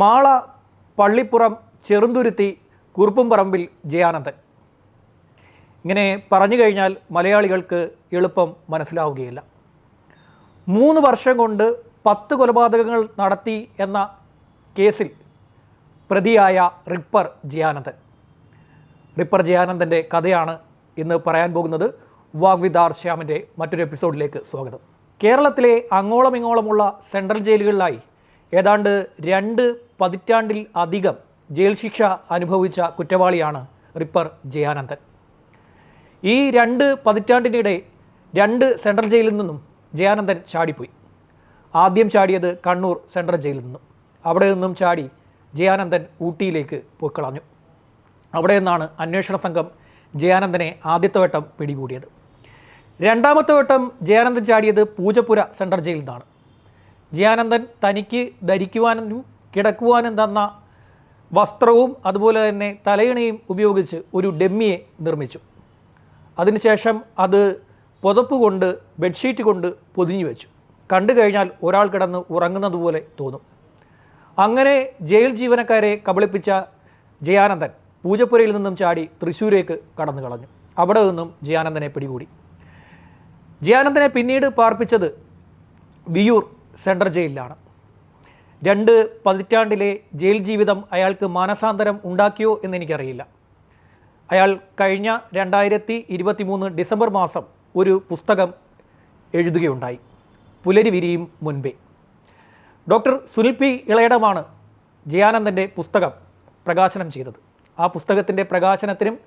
മാള പള്ളിപ്പുറം ചെറുന്തുരുത്തി കുറുപ്പുംപറമ്പിൽ ജയാനന്ദൻ. ഇങ്ങനെ പറഞ്ഞു കഴിഞ്ഞാൽ മലയാളികൾക്ക് എളുപ്പം മനസ്സിലാവുകയില്ല. മൂന്ന് വർഷം കൊണ്ട് പത്ത് കൊലപാതകങ്ങൾ നടത്തി എന്ന കേസിൽ പ്രതിയായ റിപ്പർ ജയാനന്ദൻ. റിപ്പർ ജയാനന്ദന്റെ കഥയാണ് ഇന്ന് പറയാൻ പോകുന്നത്. വാഗ്വിദാർ ശ്യാമിന്റെ മറ്റൊരു എപ്പിസോഡിലേക്ക് സ്വാഗതം. കേരളത്തിലെ അങ്ങോളം ഇങ്ങോളമുള്ള സെൻട്രൽ ജയിലുകളിലായി ഏതാണ്ട് രണ്ട് പതിറ്റാണ്ടിൽ അധികം ജയിൽ ശിക്ഷ അനുഭവിച്ച കുറ്റവാളിയാണ് റിപ്പർ ജയാനന്ദൻ. ഈ രണ്ട് പതിറ്റാണ്ടിനിടെ രണ്ട് സെൻട്രൽ ജയിലിൽ നിന്നും ജയാനന്ദൻ ചാടിപ്പോയി. ആദ്യം ചാടിയത് കണ്ണൂർ സെൻട്രൽ ജയിലിൽ നിന്നും. അവിടെ നിന്നും ചാടി ജയാനന്ദൻ ഊട്ടിയിലേക്ക് പോയിക്കളഞ്ഞു അവിടെ നിന്നാണ് അന്വേഷണ സംഘം ജയാനന്ദനെ ആദ്യത്തെ വട്ടം പിടികൂടിയത്. രണ്ടാമത്തെ വട്ടം ജയാനന്ദൻ ചാടിയത് പൂജപ്പുര സെൻട്രൽ ജയിലിൽ നിന്നാണ്. ജയാനന്ദൻ തനിക്ക് ധരിക്കുവാനും കിടക്കുവാനും തന്ന വസ്ത്രവും അതുപോലെ തന്നെ തലയിണയും ഉപയോഗിച്ച് ഒരു ഡെമ്മിയെ നിർമ്മിച്ചു. അതിനുശേഷം അത് പുതപ്പ് കൊണ്ട് ബെഡ്ഷീറ്റ് കൊണ്ട് പൊതിഞ്ഞു വെച്ചു. കണ്ടു കഴിഞ്ഞാൽ ഒരാൾ കിടന്ന് ഉറങ്ങുന്നത് പോലെ തോന്നും. അങ്ങനെ ജയിൽ ജീവനക്കാരെ കബളിപ്പിച്ച ജയാനന്ദൻ പൂജപ്പുരയിൽ നിന്നും ചാടി തൃശ്ശൂരേക്ക് കടന്നു കളഞ്ഞു. അവിടെ നിന്നും ജയാനന്ദനെ പിടികൂടി. ജയാനന്ദനെ പിന്നീട് പാർപ്പിച്ചത് വിയൂർ സെൻട്രൽ ജയിലിലാണ്. രണ്ട് പതിറ്റാണ്ടിലെ ജയിൽ ജീവിതം അയാൾക്ക് മാനസാന്തരം ഉണ്ടാക്കിയോ എന്ന് എനിക്കറിയില്ല അയാൾ കഴിഞ്ഞ രണ്ടായിരത്തി ഇരുപത്തി മൂന്ന് ഡിസംബർ മാസം ഒരു പുസ്തകം എഴുതുകയുണ്ടായി. പുലരി വിരിയും മുൻപേ. ഡോക്ടർ സുനിൽ പി ഇളയടമാണ് ജയാനന്ദന്റെ പുസ്തകം പ്രകാശനം ചെയ്തത്. ആ പുസ്തകത്തിന്റെ പ്രകാശനത്തിനും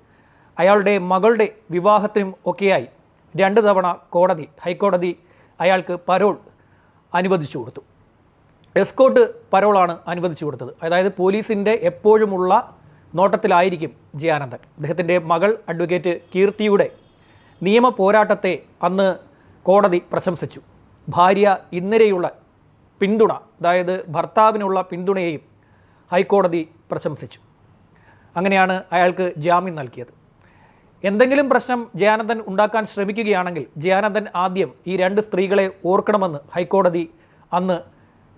അയാളുടെ മകളുടെ വിവാഹത്തിനും ഒക്കെയായി രണ്ട് തവണ കോടതി ഹൈക്കോടതി അയാൾക്ക് പരോൾ അനുവദിച്ചു കൊടുത്തു. എസ്കോട്ട് പരോളാണ് അനുവദിച്ചു കൊടുത്തത്. അതായത് പോലീസിന്റെ എപ്പോഴുമുള്ള നോട്ടത്തിലായിരിക്കും ജയാനന്ദൻ അദ്ദേഹത്തിന്റെ മകൾ അഡ്വക്കേറ്റ് കീർത്തിയുടെ നിയമ പോരാട്ടത്തെ അന്ന് കോടതി പ്രശംസിച്ചു. ഭാര്യ ഇന്നരെയുള്ള പിന്തുണ അതായത് ഭർത്താവിനുള്ള പിന്തുണയെയും ഹൈക്കോടതി പ്രശംസിച്ചു. അങ്ങനെയാണ് അയാൾക്ക് ജാമ്യം നൽകിയത്. എന്തെങ്കിലും പ്രശ്നം ജയാനന്ദൻ ഉണ്ടാക്കാൻ ശ്രമിക്കുകയാണെങ്കിൽ ജയാനന്ദൻ ആദ്യം ഈ രണ്ട് സ്ത്രീകളെ ഓർക്കണമെന്ന് ഹൈക്കോടതി അന്ന്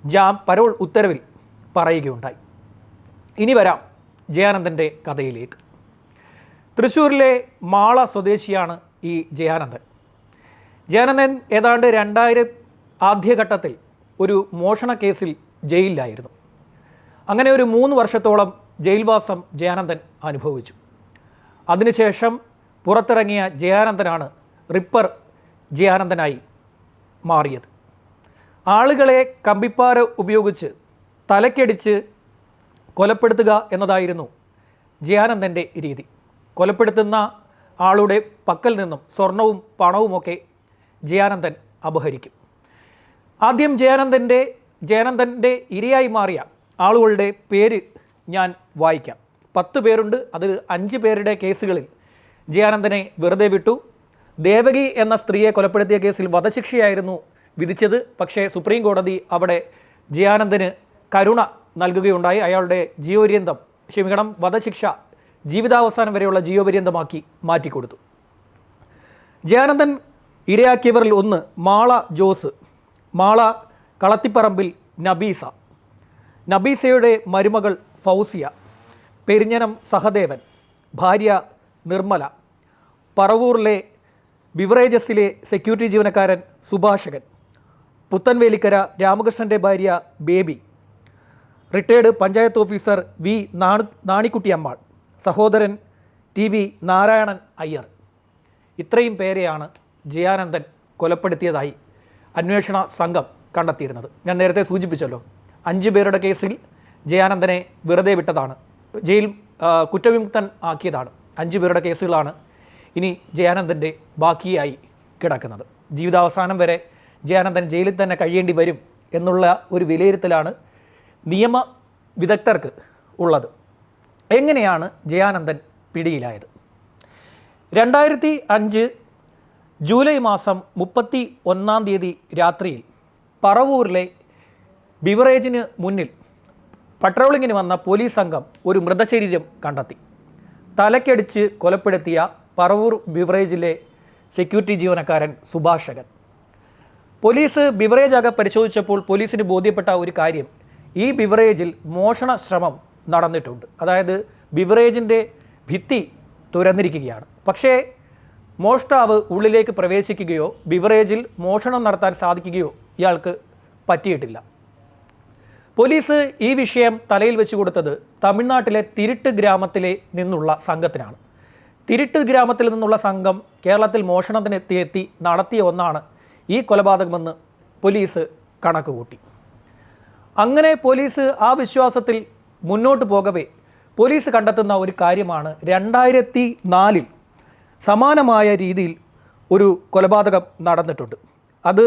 ജാം പരോൾ ഉത്തരവിൽ പറയുകയുണ്ടായി. ഇനി വരാം ജയാനന്ദന്റെ കഥയിലേക്ക്. തൃശ്ശൂരിലെ മാള സ്വദേശിയാണ് ഈ ജയാനന്ദൻ. ജയാനന്ദൻ ഏതാണ്ട് രണ്ടായിരം ആദ്യഘട്ടത്തിൽ ഒരു മോഷണ കേസിൽ ജയിലിലായിരുന്നു. അങ്ങനെ ഒരു മൂന്ന് വർഷത്തോളം ജയിൽവാസം ജയാനന്ദൻ അനുഭവിച്ചു. അതിനുശേഷം പുറത്തിറങ്ങിയ ജയാനന്ദനാണ് റിപ്പർ ജയാനന്ദനായി മാറിയത്. ആളുകളെ കമ്പിപ്പാര ഉപയോഗിച്ച് തലക്കടിച്ച് കൊലപ്പെടുത്തുക എന്നതായിരുന്നു ജയാനന്ദന്റെ രീതി. കൊലപ്പെടുത്തുന്ന ആളുടെ പക്കൽ നിന്നും സ്വർണവും പണവുമൊക്കെ ജയാനന്ദൻ അപഹരിക്കും. ആദ്യം ജയാനന്ദന്റെ ജയാനന്ദന്റെ ഇരയായി മാറിയ ആളുകളുടെ പേര് ഞാൻ വായിക്കാം. പത്ത് പേരുണ്ട്. അതിൽ അഞ്ച് പേരുടെ കേസുകളിൽ ജയാനന്ദനെ വെറുതെ വിട്ടു. ദേവകി എന്ന സ്ത്രീയെ കൊലപ്പെടുത്തിയ കേസിൽ വധശിക്ഷയായിരുന്നു വിധിച്ചത്. പക്ഷേ സുപ്രീം കോടതി അവിടെ ജയാനന്ദന് കരുണ നൽകുകയുണ്ടായി. അയാളുടെ ജീവപര്യന്തം ക്ഷമിക്കണം വധശിക്ഷ ജീവിതാവസാനം വരെയുള്ള ജീവപര്യന്തമാക്കി മാറ്റിക്കൊടുത്തു. ജയാനന്ദൻ ഇരയാക്കിയവരിൽ ഒന്ന് മാള ജോസ് മാള കളത്തിപ്പറമ്പിൽ നബീസ നബീസയുടെ മരുമകൾ ഫൗസിയ പെരിഞ്ഞനം സഹദേവൻ ഭാര്യ നിർമ്മല പറവൂറിലെ ബിവറേജസിലെ സെക്യൂരിറ്റി ജീവനക്കാരൻ സുഭാഷകൻ പുത്തൻവേലിക്കര രാമകൃഷ്ണന്റെ ഭാര്യ Baby. Retired panchayat officer V Nanu Nanikuttiyammal സഹോദരൻ ടി വി നാരായണൻ അയ്യർ. ഇത്രയും പേരെയാണ് ജയാനന്ദൻ കൊലപ്പെടുത്തിയതായി അന്വേഷണ സംഘം കണ്ടെത്തിയിരുന്നത്. ഞാൻ നേരത്തെ സൂചിപ്പിച്ചല്ലോ അഞ്ച് പേരുടെ കേസിൽ ജയാനന്ദനെ വെറുതെ വിട്ടതാണ് ജയിൽ കുറ്റവിമുക്തൻ ആക്കിയതാണ്. അഞ്ച് പേരുടെ കേസുകളാണ് ഇനി ജയാനന്ദന്റെ ബാക്കിയായി കിടക്കുന്നത്. ജീവിതാവസാനം വരെ ജയാനന്ദൻ ജയിലിൽ തന്നെ കഴിയേണ്ടി വരും എന്നുള്ള ഒരു വിലയിരുത്തലാണ് നിയമ വിദഗ്ധർക്ക് ഉള്ളത്. എങ്ങനെയാണ് ജയാനന്ദൻ പിടിയിലായത്? രണ്ടായിരത്തി അഞ്ച് ജൂലൈ മാസം മുപ്പത്തി ഒന്നാം തീയതി രാത്രിയിൽ പറവൂരിലെ ബിവറേജിന് മുന്നിൽ പട്രോളിങ്ങിന് വന്ന പോലീസ് സംഘം ഒരു മൃതശരീരം കണ്ടെത്തി. തലക്കടിച്ച് കൊലപ്പെടുത്തിയ പറവൂർ ബിവറേജിലെ സെക്യൂരിറ്റി ജീവനക്കാരൻ സുഭാഷകൻ. പോലീസ് ബിവറേജ് ആകെ പരിശോധിച്ചപ്പോൾ പോലീസിന് ബോധ്യപ്പെട്ട ഒരു കാര്യം. ഈ ബിവറേജിൽ മോഷണ ശ്രമം നടന്നിട്ടുണ്ട്. അതായത് ബിവറേജിന്റെ ഭിത്തി തുരന്നിരിക്കുകയാണ്. പക്ഷേ മോഷ്ടാവ് ഉള്ളിലേക്ക് പ്രവേശിക്കുകയോ ബിവറേജിൽ മോഷണം നടത്താൻ സാധിക്കുകയോ ഇയാൾക്ക് പറ്റിയിട്ടില്ല. പോലീസ് ഈ വിഷയം തലയിൽ വെച്ച് കൊടുത്തത് തമിഴ്നാട്ടിലെ തിരുട്ട് ഗ്രാമത്തിലെ നിന്നുള്ള സംഘത്തിനാണ്. തിരുട്ട് ഗ്രാമത്തിൽ നിന്നുള്ള സംഘം കേരളത്തിൽ മോഷണത്തിന് എത്തി നടത്തിയ ഒന്നാണ് ഈ കൊലപാതകമെന്ന് പോലീസ് കണക്ക് കൂട്ടി അങ്ങനെ പോലീസ് ആ വിശ്വാസത്തിൽ മുന്നോട്ട് പോകവേ പോലീസ് കണ്ടെത്തുന്ന ഒരു കാര്യമാണ് രണ്ടായിരത്തി നാലിൽ സമാനമായ രീതിയിൽ ഒരു കൊലപാതകം നടന്നിട്ടുണ്ട്. അത്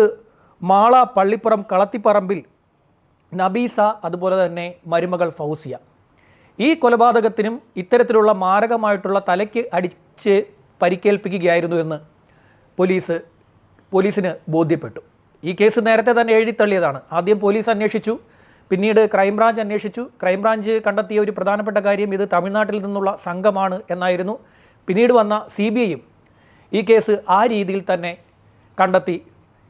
മാള പള്ളിപ്പുറം കളത്തിപ്പറമ്പിൽ നബീസ അതുപോലെ തന്നെ മരുമകൾ ഫൗസിയ. ഈ കൊലപാതകത്തിനും ഇത്തരത്തിലുള്ള മാരകമായിട്ടുള്ള തലയ്ക്ക് അടിച്ച് പരിക്കേൽപ്പിക്കുകയായിരുന്നു എന്ന് പോലീസ് പോലീസിന് ബോധ്യപ്പെട്ടു. ഈ കേസ് നേരത്തെ തന്നെ എഴുതിത്തള്ളിയതാണ് ആദ്യം പോലീസ് അന്വേഷിച്ചു പിന്നീട് ക്രൈംബ്രാഞ്ച് അന്വേഷിച്ചു. ക്രൈംബ്രാഞ്ച് കണ്ടെത്തിയ ഒരു പ്രധാനപ്പെട്ട കാര്യം ഇത് തമിഴ്നാട്ടിൽ നിന്നുള്ള സംഘമാണ് എന്നായിരുന്നു. പിന്നീട് വന്ന സി ബി ഐയും ഈ കേസ് ആ രീതിയിൽ തന്നെ കണ്ടെത്തി.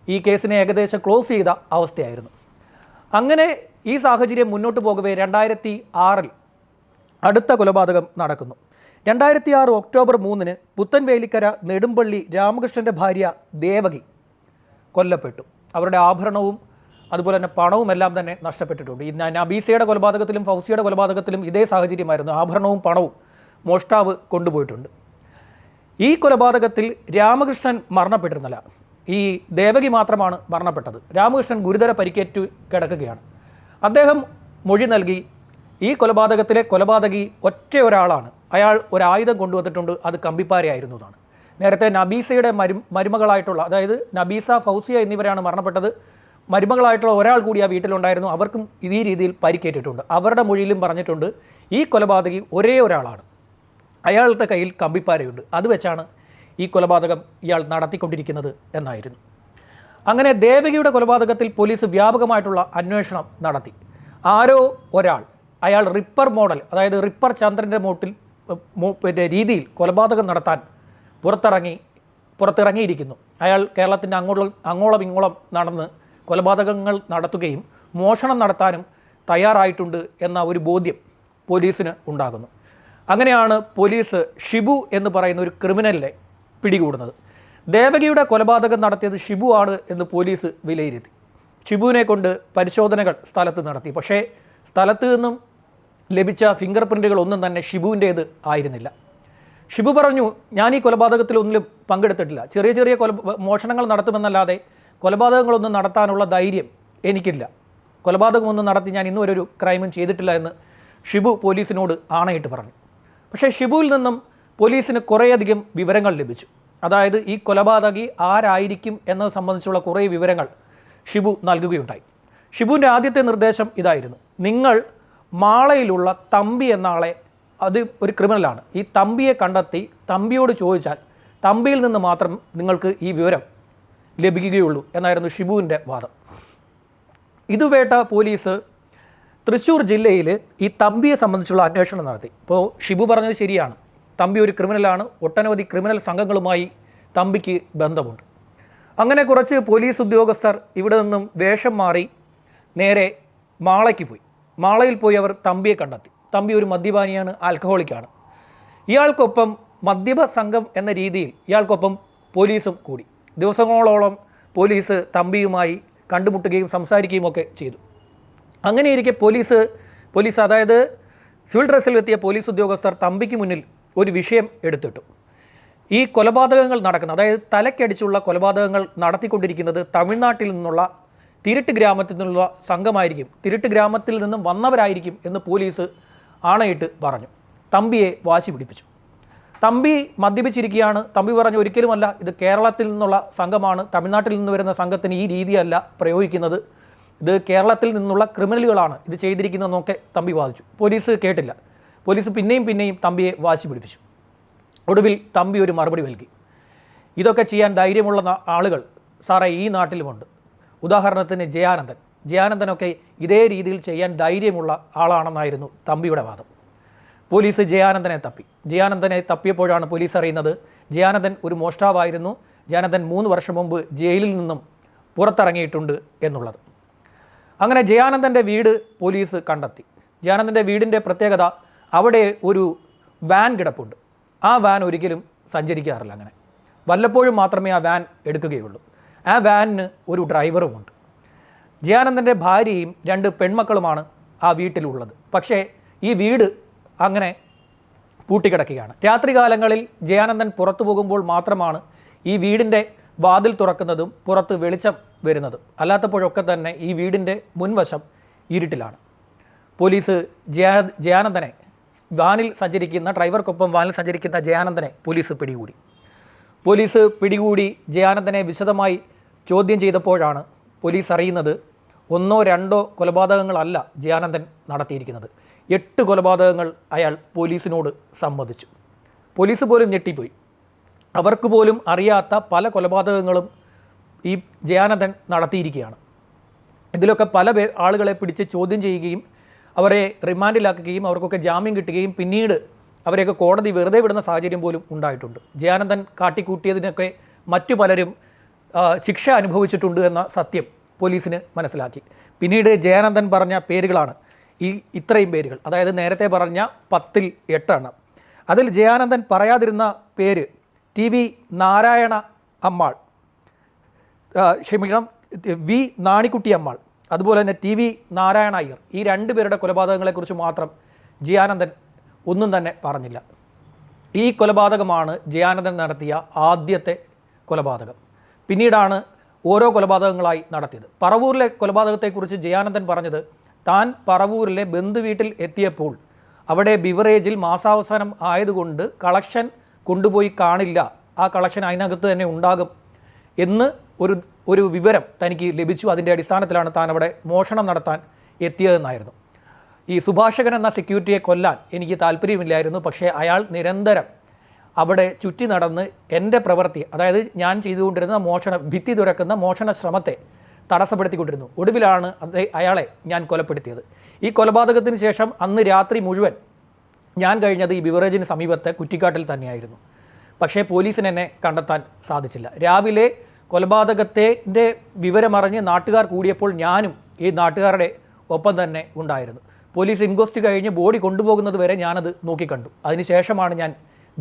ഈ കേസിനെ ഏകദേശം ക്ലോസ് ചെയ്ത അവസ്ഥയായിരുന്നു. അങ്ങനെ ഈ സാഹചര്യം മുന്നോട്ട് പോകവേ രണ്ടായിരത്തി ആറിൽ അടുത്ത കൊലപാതകം നടക്കുന്നു. രണ്ടായിരത്തി ആറ് ഒക്ടോബർ മൂന്നിന് പുത്തൻവേലിക്കര നെടുമ്പള്ളി രാമകൃഷ്ണന്റെ ഭാര്യ ദേവകി കൊല്ലപ്പെട്ടു. അവരുടെ ആഭരണവും അതുപോലെ തന്നെ പണവും എല്ലാം തന്നെ നഷ്ടപ്പെട്ടിട്ടുണ്ട്. ഈ നബീസയുടെ കൊലപാതകത്തിലും ഫൗസിയുടെ കൊലപാതകത്തിലും ഇതേ സാഹചര്യമായിരുന്നു. ആഭരണവും പണവും മോഷ്ടാവ് കൊണ്ടുപോയിട്ടുണ്ട്. ഈ കൊലപാതകത്തിൽ രാമകൃഷ്ണൻ മരണപ്പെട്ടിരുന്നില്ല. ഈ ദേവകി മാത്രമാണ് മരണപ്പെട്ടത്. രാമകൃഷ്ണൻ ഗുരുതര പരിക്കേറ്റു കിടക്കുകയാണ്. അദ്ദേഹം മൊഴി നൽകി ഈ കൊലപാതകത്തിലെ കൊലപാതകി ഒറ്റ ഒരാളാണ് അയാൾ ഒരായുധം കൊണ്ടുവന്നിട്ടുണ്ട് അത് കമ്പിപ്പാരയായിരുന്നു എന്നാണ് നേരത്തെ നബീസയുടെ മരു മരുമകളായിട്ടുള്ള അതായത് നബീസ ഫൗസിയ എന്നിവരാണ് മരണപ്പെട്ടത്. മരുമകളായിട്ടുള്ള ഒരാൾ കൂടി ആ വീട്ടിലുണ്ടായിരുന്നു. അവർക്കും ഇതേ രീതിയിൽ പരിക്കേറ്റിട്ടുണ്ട്. അവരുടെ മൊഴിയിലും പറഞ്ഞിട്ടുണ്ട് ഈ കൊലപാതകി ഒരേ ഒരാളാണ്. അയാളുടെ കയ്യിൽ കമ്പിപ്പാരയുണ്ട്. അത് വെച്ചാണ് ഈ കൊലപാതകം ഇയാൾ നടത്തിക്കൊണ്ടിരിക്കുന്നത് എന്നായിരുന്നു. അങ്ങനെ ദേവകിയുടെ കൊലപാതകത്തിൽ പോലീസ് വ്യാപകമായിട്ടുള്ള അന്വേഷണം നടത്തി. ആരോ ഒരാൾ അയാൾ റിപ്പർ മോഡൽ അതായത് റിപ്പർ ചന്ദ്രന്റെ മോട്ടിൽ പിന്നെ രീതിയിൽ കൊലപാതകം നടത്താൻ പുറത്തിറങ്ങി പുറത്തിറങ്ങിയിരിക്കുന്നു. അയാൾ കേരളത്തിന്റെ അങ്ങോളം അങ്ങോളം ഇങ്ങോളം നടന്ന് കൊലപാതകങ്ങൾ നടത്തുകയും മോഷണം നടത്താനും തയ്യാറായിട്ടുണ്ട് എന്ന ഒരു ബോധ്യം പോലീസിന് ഉണ്ടാകുന്നു. അങ്ങനെയാണ് പോലീസ് ഷിബു എന്ന് പറയുന്ന ഒരു ക്രിമിനലിനെ പിടികൂടുന്നത്. ദേവകിയുടെ കൊലപാതകം നടത്തിയത് ഷിബു ആണ് എന്ന് പോലീസ് വിലയിരുത്തി. ഷിബുവിനെ കൊണ്ട് പരിശോധനകൾ സ്ഥലത്ത് നടത്തി. പക്ഷേ സ്ഥലത്ത് നിന്നും ലഭിച്ച ഫിംഗർ പ്രിന്റുകൾ ഒന്നും തന്നെ ഷിബുവിന്റേത് ആയിരുന്നില്ല. ഷിബു പറഞ്ഞു ഞാൻ ഈ കൊലപാതകത്തിൽ ഒന്നിലും പങ്കെടുത്തിട്ടില്ല. ചെറിയ ചെറിയ കൊല മോഷണങ്ങൾ നടത്തുമെന്നല്ലാതെ കൊലപാതകങ്ങളൊന്നും നടത്താനുള്ള ധൈര്യം എനിക്കില്ല. കൊലപാതകമൊന്നും നടത്തി ഞാൻ ഇന്നുവരെ ഒരു ക്രൈമും ചെയ്തിട്ടില്ല എന്ന് ഷിബു പോലീസിനോട് ആണയിട്ട് പറഞ്ഞു. പക്ഷേ ഷിബുവിൽ നിന്നും പോലീസിന് കുറേയധികം വിവരങ്ങൾ ലഭിച്ചു. അതായത് ഈ കൊലപാതകി ആരായിരിക്കും എന്നത് സംബന്ധിച്ചുള്ള കുറേ വിവരങ്ങൾ ഷിബു നൽകുകയുണ്ടായി. ഷിബുവിന്റെ ആദ്യത്തെ നിർദ്ദേശം ഇതായിരുന്നു. നിങ്ങൾ മാളയിലുള്ള തമ്പി എന്ന ആളെ അത് ഒരു ക്രിമിനലാണ്. ഈ തമ്പിയെ കണ്ടെത്തി തമ്പിയോട് ചോദിച്ചാൽ തമ്പിയിൽ നിന്ന് മാത്രം നിങ്ങൾക്ക് ഈ വിവരം ലഭിക്കുകയുള്ളൂ എന്നായിരുന്നു ഷിബുവിന്റെ വാദം. ഇതുവേട്ട പോലീസ് തൃശ്ശൂർ ജില്ലയിൽ ഈ തമ്പിയെ സംബന്ധിച്ചുള്ള അന്വേഷണം നടത്തി. ഇപ്പോൾ ഷിബു പറഞ്ഞത് ശരിയാണ്. തമ്പി ഒരു ക്രിമിനലാണ്. ഒട്ടനവധി ക്രിമിനൽ സംഘങ്ങളുമായി തമ്പിക്ക് ബന്ധമുണ്ട്. അങ്ങനെ കുറച്ച് പോലീസ് ഉദ്യോഗസ്ഥർ ഇവിടെ നിന്നും വേഷം മാറി നേരെ മാളയ്ക്ക് പോയി. മാളയിൽ പോയി അവർ തമ്പിയെ കണ്ടെത്തി. തമ്പി ഒരു മദ്യപാനിയാണ് ആൽക്കഹോളിക്കാണ്. ഇയാൾക്കൊപ്പം മദ്യപ സംഘം എന്ന രീതിയിൽ ഇയാൾക്കൊപ്പം പോലീസും കൂടി. ദിവസങ്ങളോളം പോലീസ് തമ്പിയുമായി കണ്ടുമുട്ടുകയും സംസാരിക്കുകയും ഒക്കെ ചെയ്തു. അങ്ങനെയിരിക്കെ പോലീസ് പോലീസ് അതായത് സിവിൽ ഡ്രസ്സിൽ എത്തിയ പോലീസ് ഉദ്യോഗസ്ഥർ തമ്പിക്ക് മുന്നിൽ ഒരു വിഷയം എടുത്തിട്ടു. ഈ കൊലപാതകങ്ങൾ നടക്കുന്ന അതായത് തലക്കടിച്ചുള്ള കൊലപാതകങ്ങൾ നടത്തിക്കൊണ്ടിരിക്കുന്നത് തമിഴ്നാട്ടിൽ നിന്നുള്ള തിരുട്ട് ഗ്രാമത്തിൽ നിന്നുള്ള സംഘമായിരിക്കും. തിരുട്ട് ഗ്രാമത്തിൽ നിന്നും വന്നവരായിരിക്കും എന്ന് പോലീസ് ആണയിട്ട് പറഞ്ഞു. തമ്പിയെ വാശി പിടിപ്പിച്ചു. തമ്പി മദ്യപിച്ചിരിക്കുകയാണ്. തമ്പി പറഞ്ഞു ഒരിക്കലുമല്ല ഇത് കേരളത്തിൽ നിന്നുള്ള സംഘമാണ്. തമിഴ്നാട്ടിൽ നിന്ന് വരുന്ന സംഘത്തിന് ഈ രീതിയല്ല പ്രയോഗിക്കുന്നത്. ഇത് കേരളത്തിൽ നിന്നുള്ള ക്രിമിനലുകളാണ് ഇത് ചെയ്തിരിക്കുന്നതെന്നൊക്കെ തമ്പി വാദിച്ചു. പോലീസ് കേട്ടില്ല. പോലീസ് പിന്നെയും പിന്നെയും തമ്പിയെ വാശി പിടിപ്പിച്ചു. ഒടുവിൽ തമ്പി ഒരു മറുപടി നൽകി. ഇതൊക്കെ ചെയ്യാൻ ധൈര്യമുള്ള ആളുകൾ സാറേ ഈ നാട്ടിലുമുണ്ട്. ഉദാഹരണത്തിന് ജയാനന്ദൻ. ജയാനന്ദനൊക്കെ ഇതേ രീതിയിൽ ചെയ്യാൻ ധൈര്യമുള്ള ആളാണെന്നായിരുന്നു തമ്പിയുടെ വാദം. പോലീസ് ജയാനന്ദനെ തപ്പി. ജയാനന്ദനെ തപ്പിയപ്പോഴാണ് പോലീസ് അറിയുന്നത് ജയാനന്ദൻ ഒരു മോഷ്ടാവായിരുന്നു. ജയാനന്ദൻ മൂന്ന് വർഷം മുമ്പ് ജയിലിൽ നിന്നും പുറത്തിറങ്ങിയിട്ടുണ്ട് എന്നുള്ളത്. അങ്ങനെ ജയാനന്ദന്റെ വീട് പോലീസ് കണ്ടെത്തി. ജയാനന്ദന്റെ വീടിന്റെ പ്രത്യേകത അവിടെ ഒരു വാൻ കിടപ്പുണ്ട്. ആ വാൻ ഒരിക്കലും സഞ്ചരിക്കാറില്ല അങ്ങനെ. വല്ലപ്പോഴും മാത്രമേ ആ വാൻ എടുക്കുകയുള്ളൂ. ആ വാനിന് ഒരു ഡ്രൈവറുമുണ്ട് ജയാനന്ദന്റെ ഭാര്യയും രണ്ട് പെൺമക്കളുമാണ് ആ വീട്ടിലുള്ളത്. പക്ഷേ ഈ വീട് അങ്ങനെ പൂട്ടിക്കിടക്കുകയാണ്. രാത്രികാലങ്ങളിൽ ജയാനന്ദൻ പുറത്തു പോകുമ്പോൾ മാത്രമാണ് ഈ വീടിന്റെ വാതിൽ തുറക്കുന്നതും പുറത്ത് വെളിച്ചം വരുന്നതും. അല്ലാത്തപ്പോഴൊക്കെ തന്നെ ഈ വീടിന്റെ മുൻവശം ഇരുട്ടിലാണ്. പോലീസ് ജയാ ജയാനന്ദനെ വാനിൽ സഞ്ചരിക്കുന്ന ഡ്രൈവർക്കൊപ്പം വാനിൽ സഞ്ചരിക്കുന്ന ജയാനന്ദനെ പോലീസ് പിടികൂടി. പോലീസ് പിടികൂടി ജയാനന്ദനെ വിശദമായി ചോദ്യം ചെയ്തപ്പോഴാണ് പോലീസ് അറിയുന്നത് ഒന്നോ രണ്ടോ കൊലപാതകങ്ങളല്ല ജയാനന്ദൻ നടത്തിയിരിക്കുന്നത്. എട്ട് കൊലപാതകങ്ങൾ അയാൾ പോലീസിനോട് സമ്മതിച്ചു. പോലീസ് പോലും ഞെട്ടിപ്പോയി. അവർക്ക് പോലും അറിയാത്ത പല കൊലപാതകങ്ങളും ഈ ജയാനന്ദൻ നടത്തിയിരിക്കുകയാണ്. ഇതിലൊക്കെ പല ആളുകളെ പിടിച്ച് ചോദ്യം ചെയ്യുകയും അവരെ റിമാൻഡിലാക്കുകയും അവർക്കൊക്കെ ജാമ്യം കിട്ടുകയും പിന്നീട് അവരെയൊക്കെ കോടതി വെറുതെ വിടുന്ന സാഹചര്യം പോലും ഉണ്ടായിട്ടുണ്ട്. ജയാനന്ദൻ കാട്ടിക്കൂട്ടിയതിനൊക്കെ മറ്റു പലരും ശിക്ഷ അനുഭവിച്ചിട്ടുണ്ട് എന്ന സത്യം പോലീസിന് മനസ്സിലാക്കി. പിന്നീട് ജയാനന്ദൻ പറഞ്ഞ പേരുകളാണ് ഈ ഇത്രയും പേരുകൾ. അതായത് നേരത്തെ പറഞ്ഞ പത്തിൽ എട്ടാണ് അതിൽ ജയാനന്ദൻ പറയാതിരുന്ന പേര് ടി വി നാരായണ അമ്മാൾ. ക്ഷമിക്കണം വി നാണിക്കുട്ടി അമ്മാൾ. അതുപോലെ തന്നെ ടി വി നാരായണ അയ്യർ. ഈ രണ്ട് പേരുടെ കൊലപാതകങ്ങളെക്കുറിച്ച് മാത്രം ജയാനന്ദൻ ഒന്നും തന്നെ പറഞ്ഞില്ല. ഈ കൊലപാതകമാണ് ജയാനന്ദൻ നടത്തിയ ആദ്യത്തെ കൊലപാതകം. പിന്നീടാണ് ഓരോ കൊലപാതകങ്ങളായി നടത്തിയത്. പറവൂരിലെ കൊലപാതകത്തെക്കുറിച്ച് ജയാനന്ദൻ പറഞ്ഞത് താൻ പറവൂരിലെ ബന്ധുവീട്ടിൽ എത്തിയപ്പോൾ അവിടെ ബിവറേജിൽ മാസാവസാനം ആയതുകൊണ്ട് കളക്ഷൻ കൊണ്ടുപോയി കാണില്ല. ആ കളക്ഷൻ അതിനകത്ത് തന്നെ ഉണ്ടാകും എന്ന് ഒരു ഒരു വിവരം തനിക്ക് ലഭിച്ചു. അതിന്റെ അടിസ്ഥാനത്തിലാണ് താൻ അവിടെ മോഷണം നടത്താൻ എത്തിയതെന്നായിരുന്നു. ഈ സുഭാഷകൻ എന്ന സെക്യൂരിറ്റിയെ കൊല്ലാൻ എനിക്ക് താല്പര്യമില്ലായിരുന്നു. പക്ഷേ അയാൾ നിരന്തരം അവിടെ ചുറ്റി നടന്ന് എന്റെ പ്രവൃത്തി അതായത് ഞാൻ ചെയ്തുകൊണ്ടിരുന്ന മോഷണ ഭിത്തി തുറക്കുന്ന മോഷണ ശ്രമത്തെ തടസ്സപ്പെടുത്തിക്കൊണ്ടിരുന്നു. ഒടുവിലാണ് അയാളെ ഞാൻ കൊലപ്പെടുത്തിയത്. ഈ കൊലപാതകത്തിന് ശേഷം അന്ന് രാത്രി മുഴുവൻ ഞാൻ കഴിഞ്ഞത് ഈ ബിവറേജിന് സമീപത്തെ കുറ്റിക്കാട്ടിൽ തന്നെയായിരുന്നു. പക്ഷേ പോലീസിന് എന്നെ കണ്ടെത്താൻ സാധിച്ചില്ല. രാവിലെ കൊലപാതകത്തിന്റെ വിവരമറിഞ്ഞ് നാട്ടുകാർ കൂടിയപ്പോൾ ഞാനും ഈ നാട്ടുകാരുടെ ഒപ്പം തന്നെ ഉണ്ടായിരുന്നു. പോലീസ് ഇൻക്വസ്റ്റ് കഴിഞ്ഞ് ബോഡി കൊണ്ടുപോകുന്നത് വരെ ഞാനത് നോക്കിക്കണ്ടു. അതിനുശേഷമാണ് ഞാൻ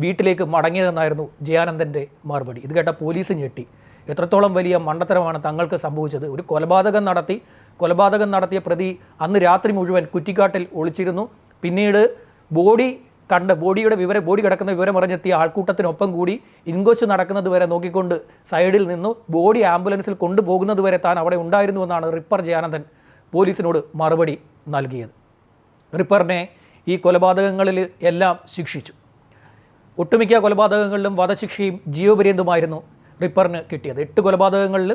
വീട്ടിലേക്ക് മടങ്ങിയതെന്നായിരുന്നു ജയാനന്ദന്റെ മറുപടി. ഇത് കേട്ട പോലീസ് ഞെട്ടി. എത്രത്തോളം വലിയ മണ്ടത്തരമാണ് തങ്ങൾക്ക് സംഭവിച്ചത്. ഒരു കൊലപാതകം നടത്തി കൊലപാതകം നടത്തിയ പ്രതി അന്ന് രാത്രി മുഴുവൻ കുറ്റിക്കാട്ടിൽ ഒളിച്ചിരുന്നു. പിന്നീട് ബോഡി കണ്ട് ബോഡിയുടെ വിവരം ബോഡി കിടക്കുന്ന വിവരം അറിഞ്ഞെത്തിയ ആൾക്കൂട്ടത്തിനൊപ്പം കൂടി ഇൻകോച്ച് നടക്കുന്നത് വരെ നോക്കിക്കൊണ്ട് സൈഡിൽ നിന്നു ബോഡി ആംബുലൻസിൽ കൊണ്ടുപോകുന്നത് വരെ താൻ അവിടെ ഉണ്ടായിരുന്നുവെന്നാണ് റിപ്പർ ജയാനന്ദൻ പോലീസിനോട് മറുപടി നൽകിയത്. റിപ്പറിനെ ഈ കൊലപാതകങ്ങളിൽ എല്ലാം ശിക്ഷിച്ചു. ഒട്ടുമിക്ക കൊലപാതകങ്ങളിലും വധശിക്ഷയും ജീവപര്യന്തമായിരുന്നു റിപ്പറിന് കിട്ടിയത്. എട്ട് കൊലപാതകങ്ങളിൽ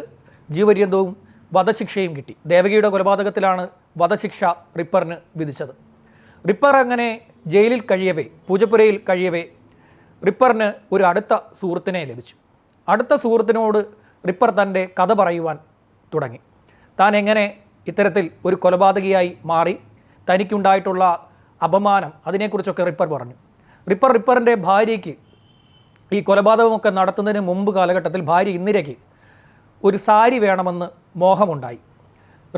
ജീവപര്യന്തവും വധശിക്ഷയും കിട്ടി. ദേവകിയുടെ കൊലപാതകത്തിലാണ് വധശിക്ഷ റിപ്പറിന് വിധിച്ചത്. റിപ്പർ അങ്ങനെ ജയിലിൽ കഴിയവേ പൂജപ്പുരയിൽ കഴിയവേ റിപ്പറിന് ഒരു അടുത്ത സുഹൃത്തിനെ ലഭിച്ചു. അടുത്ത സുഹൃത്തിനോട് റിപ്പർ തന്റെ കഥ പറയുവാൻ തുടങ്ങി. താൻ എങ്ങനെ ഇത്തരത്തിൽ ഒരു കൊലപാതകിയായി മാറി? തനിക്കുണ്ടായിട്ടുള്ള അപമാനം അതിനെക്കുറിച്ചൊക്കെ റിപ്പർ പറഞ്ഞു. റിപ്പർ റിപ്പറിന്റെ ഭാര്യയ്ക്ക് ഈ കൊലപാതകമൊക്കെ നടത്തുന്നതിന് മുമ്പ് കാലഘട്ടത്തിൽ ഭാര്യ ഇന്ദിരയ്ക്ക് ഒരു സാരി വേണമെന്ന് മോഹമുണ്ടായി.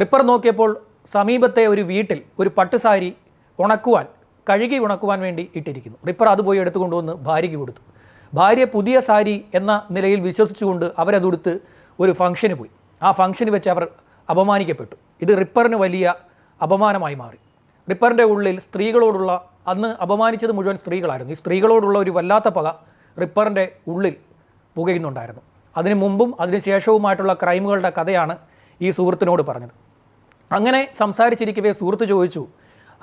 റിപ്പർ നോക്കിയപ്പോൾ സമീപത്തെ ഒരു വീട്ടിൽ ഒരു പട്ടുസാരി ഉണക്കുവാൻ കഴുകി ഉണക്കുവാൻ വേണ്ടി ഇട്ടിരിക്കുന്നു. റിപ്പർ അത് പോയി എടുത്തുകൊണ്ടുവന്ന് ഭാര്യയ്ക്ക് കൊടുത്തു. ഭാര്യ പുതിയ സാരി എന്ന നിലയിൽ വിശ്വസിച്ചുകൊണ്ട് അവരതെടുത്ത് ഒരു ഫംഗ്ഷന് പോയി. ആ ഫംഗ്ഷന് വെച്ച് അവർ അപമാനിക്കപ്പെട്ടു. ഇത് റിപ്പറിന് വലിയ അപമാനമായി മാറി. റിപ്പറിന്റെ ഉള്ളിൽ സ്ത്രീകളോടുള്ള അന്ന് അപമാനിച്ചത് മുഴുവൻ സ്ത്രീകളായിരുന്നു. ഈ സ്ത്രീകളോടുള്ള ഒരു വല്ലാത്ത പക റിപ്പറിന്റെ ഉള്ളിൽ പുകയുന്നുണ്ടായിരുന്നു. അതിനു മുമ്പും അതിനുശേഷവുമായിട്ടുള്ള ക്രൈമുകളുടെ കഥയാണ് ഈ സുഹൃത്തിനോട് പറഞ്ഞത്. അങ്ങനെ സംസാരിച്ചിരിക്കവേ സുഹൃത്ത് ചോദിച്ചു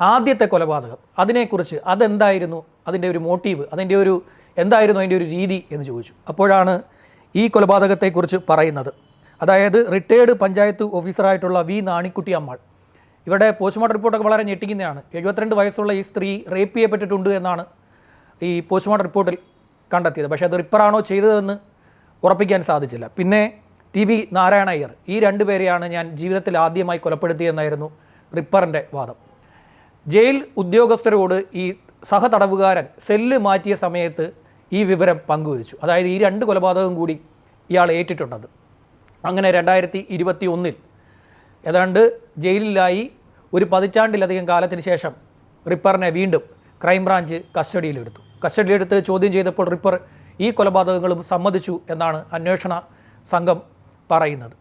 ആദ്യത്തെ കൊലപാതകം അതിനെക്കുറിച്ച് അതെന്തായിരുന്നു? അതിന്റെ ഒരു മോട്ടീവ് അതിന്റെ ഒരു എന്തായിരുന്നു അതിന്റെ ഒരു രീതി? എന്ന് ചോദിച്ചു. അപ്പോഴാണ് ഈ കൊലപാതകത്തെക്കുറിച്ച് പറയുന്നത്. അതായത് റിട്ടയേർഡ് പഞ്ചായത്ത് ഓഫീസറായിട്ടുള്ള വി നാണിക്കുട്ടി അമ്മാൾ. ഇവിടെ പോസ്റ്റ്മോർട്ടം റിപ്പോർട്ടൊക്കെ വളരെ ഞെട്ടിക്കുന്നതാണ്. എഴുപത്തിരണ്ട് വയസ്സുള്ള ഈ സ്ത്രീ റേപ്പ് ചെയ്യപ്പെട്ടിട്ടുണ്ട് എന്നാണ് ഈ പോസ്റ്റ്മോർട്ടം റിപ്പോർട്ടിൽ കണ്ടെത്തിയത്. പക്ഷേ അത് റിപ്പറാണോ ചെയ്തതെന്ന് ഉറപ്പിക്കാൻ സാധിച്ചില്ല. പിന്നെ ടി വി നാരായണ അയ്യർ ഈ രണ്ട് പേരെയാണ് ഞാൻ ജീവിതത്തിൽ ആദ്യമായി കൊലപ്പെടുത്തിയെന്നായിരുന്നു റിപ്പറിന്റെ വാദം. ജയിൽ ഉദ്യോഗസ്ഥരോട് ഈ സഹതടവുകാരൻ സെല്ല് മാറ്റിയ സമയത്ത് ഈ വിവരം പങ്കുവച്ചു. അതായത് ഈ രണ്ട് കൊലപാതകം കൂടി ഇയാൾ ഏറ്റിട്ടുണ്ടത്. അങ്ങനെ രണ്ടായിരത്തി ഇരുപത്തി ഒന്നിൽ ഏതാണ്ട് ജയിലിലായി ഒരു പതിറ്റാണ്ടിലധികം കാലത്തിന് ശേഷം റിപ്പറിനെ വീണ്ടും ക്രൈംബ്രാഞ്ച് കസ്റ്റഡിയിലെടുത്തു. കസ്റ്റഡിയിലെടുത്ത് ചോദ്യം ചെയ്തപ്പോൾ റിപ്പർ ഈ കൊലപാതകങ്ങളും സമ്മതിച്ചു എന്നാണ് അന്വേഷണ സംഘം പറയുന്നത്.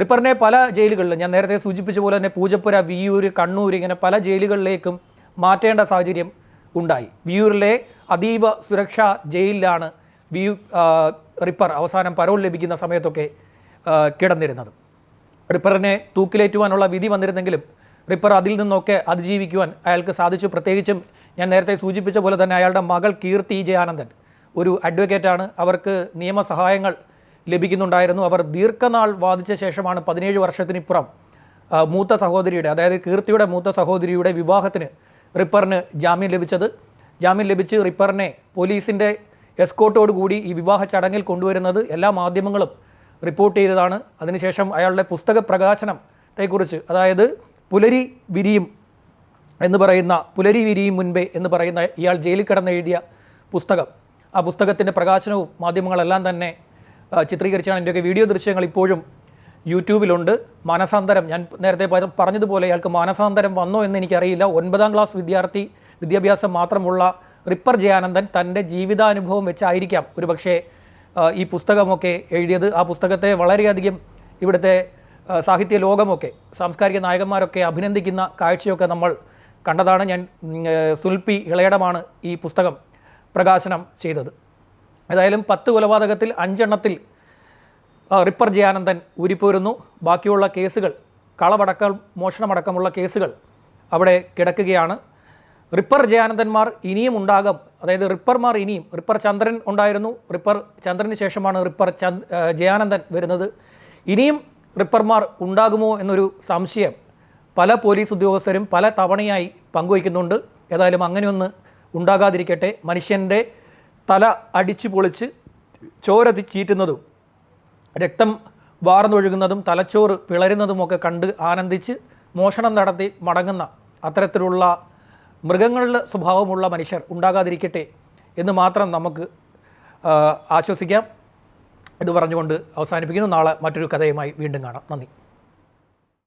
റിപ്പറിനെ പല ജയിലുകളിലും ഞാൻ നേരത്തെ സൂചിപ്പിച്ച പോലെ തന്നെ പൂജപ്പുര വിയൂർ കണ്ണൂർ ഇങ്ങനെ പല ജയിലുകളിലേക്കും മാറ്റേണ്ട സാഹചര്യം ഉണ്ടായി. വിയൂരിലെ അതീവ സുരക്ഷാ ജയിലിലാണ് വിയു റിപ്പർ അവസാനം പരോൾ ലഭിക്കുന്ന സമയത്തൊക്കെ കിടന്നിരുന്നത്. റിപ്പറിനെ തൂക്കിലേറ്റുവാനുള്ള വിധി വന്നിരുന്നെങ്കിലും റിപ്പർ അതിൽ നിന്നൊക്കെ അതിജീവിക്കുവാൻ അയാൾക്ക് സാധിച്ചു. പ്രത്യേകിച്ചും ഞാൻ നേരത്തെ സൂചിപ്പിച്ച പോലെ തന്നെ അയാളുടെ മകൾ കീർത്തി ജയാനന്ദൻ ഒരു അഡ്വക്കേറ്റാണ്. അവർക്ക് നിയമസഹായങ്ങൾ ലഭിക്കുന്നുണ്ടായിരുന്നു. അവർ ദീർഘനാൾ വാദിച്ച ശേഷമാണ് പതിനേഴ് വർഷത്തിനിപ്പുറം മൂത്ത സഹോദരിയുടെ അതായത് കീർത്തിയുടെ മൂത്ത സഹോദരിയുടെ വിവാഹത്തിന് റിപ്പറിന് ജാമ്യം ലഭിച്ചത്. ജാമ്യം ലഭിച്ച് റിപ്പറിനെ പോലീസിന്റെ എസ്കോട്ടോടുകൂടി ഈ വിവാഹ ചടങ്ങിൽ കൊണ്ടുവരുന്നത് എല്ലാ മാധ്യമങ്ങളും റിപ്പോർട്ട് ചെയ്തതാണ്. അതിനുശേഷം അയാളുടെ പുസ്തക പ്രകാശനത്തെക്കുറിച്ച് അതായത് പുലരി വിരിയും എന്ന് പറയുന്ന പുലരി വിരിയും മുൻപേ എന്ന് പറയുന്ന ഇയാൾ ജയിലിൽ കിടന്ന് എഴുതിയ പുസ്തകം. ആ പുസ്തകത്തിന്റെ പ്രകാശനവും മാധ്യമങ്ങളെല്ലാം തന്നെ ചിത്രീകരിച്ചാണ് എന്റെയൊക്കെ വീഡിയോ ദൃശ്യങ്ങൾ ഇപ്പോഴും യൂട്യൂബിലുണ്ട്. മാനസാന്തരം ഞാൻ നേരത്തെ പറഞ്ഞതുപോലെ അയാൾക്ക് മാനസാന്തരം വന്നോ എന്ന് എനിക്കറിയില്ല. ഒൻപതാം ക്ലാസ് വിദ്യാർത്ഥി വിദ്യാഭ്യാസം മാത്രമുള്ള റിപ്പർ ജയാനന്ദൻ തന്റെ ജീവിതാനുഭവം വെച്ചായിരിക്കാം ഒരുപക്ഷേ ഈ പുസ്തകമൊക്കെ എഴുതിയത്. ആ പുസ്തകത്തെ വളരെയധികം ഇവിടുത്തെ സാഹിത്യ ലോകമൊക്കെ സാംസ്കാരിക നായകന്മാരൊക്കെ അഭിനന്ദിക്കുന്ന കാഴ്ചയൊക്കെ നമ്മൾ കണ്ടതാണ്. ഞാൻ സുൽപി ഇളയടമാണ് ഈ പുസ്തകം പ്രകാശനം ചെയ്തത്. ഏതായാലും പത്ത് കൊലപാതകത്തിൽ അഞ്ചെണ്ണത്തിൽ റിപ്പർ ജയാനന്ദൻ ഉരിപ്പോരുന്നു. ബാക്കിയുള്ള കേസുകൾ കളവടക്കം മോഷണമടക്കമുള്ള കേസുകൾ അവിടെ കിടക്കുകയാണ്. റിപ്പർ ജയാനന്ദന്മാർ ഇനിയും ഉണ്ടാകും. അതായത് റിപ്പർമാർ ഇനിയും റിപ്പർ ചന്ദ്രൻ ഉണ്ടായിരുന്നു. റിപ്പർ ചന്ദ്രന് ശേഷമാണ് റിപ്പർ ചന്ദ് ജയാനന്ദൻ വരുന്നത്. ഇനിയും റിപ്പർമാർ ഉണ്ടാകുമോ എന്നൊരു സംശയം പല പോലീസ് ഉദ്യോഗസ്ഥരും പല തവണയായി പങ്കുവയ്ക്കുന്നുണ്ട്. ഏതായാലും അങ്ങനെയൊന്ന് ഉണ്ടാകാതിരിക്കട്ടെ. മനുഷ്യന്റെ തല അടിച്ചു പൊളിച്ച് ചോര ചീറ്റുന്നതും രക്തം വാർന്നൊഴുകുന്നതും തലച്ചോറ് പിളരുന്നതുമൊക്കെ കണ്ട് ആനന്ദിച്ച് മോഷണം നടത്തി മടങ്ങുന്ന അത്തരത്തിലുള്ള മൃഗങ്ങളുടെ സ്വഭാവമുള്ള മനുഷ്യർ ഉണ്ടാകാതിരിക്കട്ടെ എന്ന് മാത്രം നമുക്ക് ആശ്വസിക്കാം. ഇത് പറഞ്ഞുകൊണ്ട് അവസാനിപ്പിക്കുന്നു. നാളെ മറ്റൊരു കഥയുമായി വീണ്ടും കാണാം. നന്ദി.